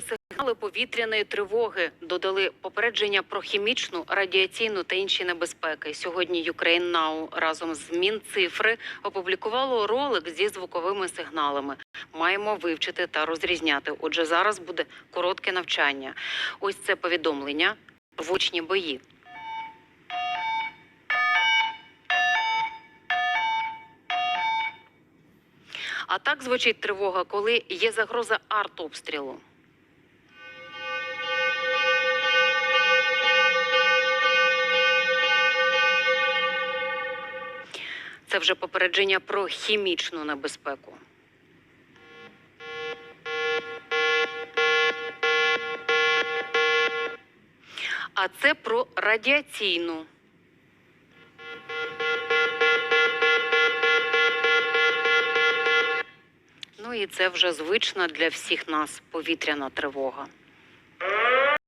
сигнали повітряної тривоги, додали попередження про хімічну, радіаційну та інші небезпеки. Сьогодні Ukraine Now разом з Мінцифри опублікувало ролик зі звуковими сигналами. Маємо вивчити та розрізняти. Отже, зараз буде коротке навчання. Ось це повідомлення. Влучні бої. А так звучить тривога, коли є загроза артобстрілу. Це вже попередження про хімічну небезпеку. А це про радіаційну. Ну і це вже звична для всіх нас повітряна тривога.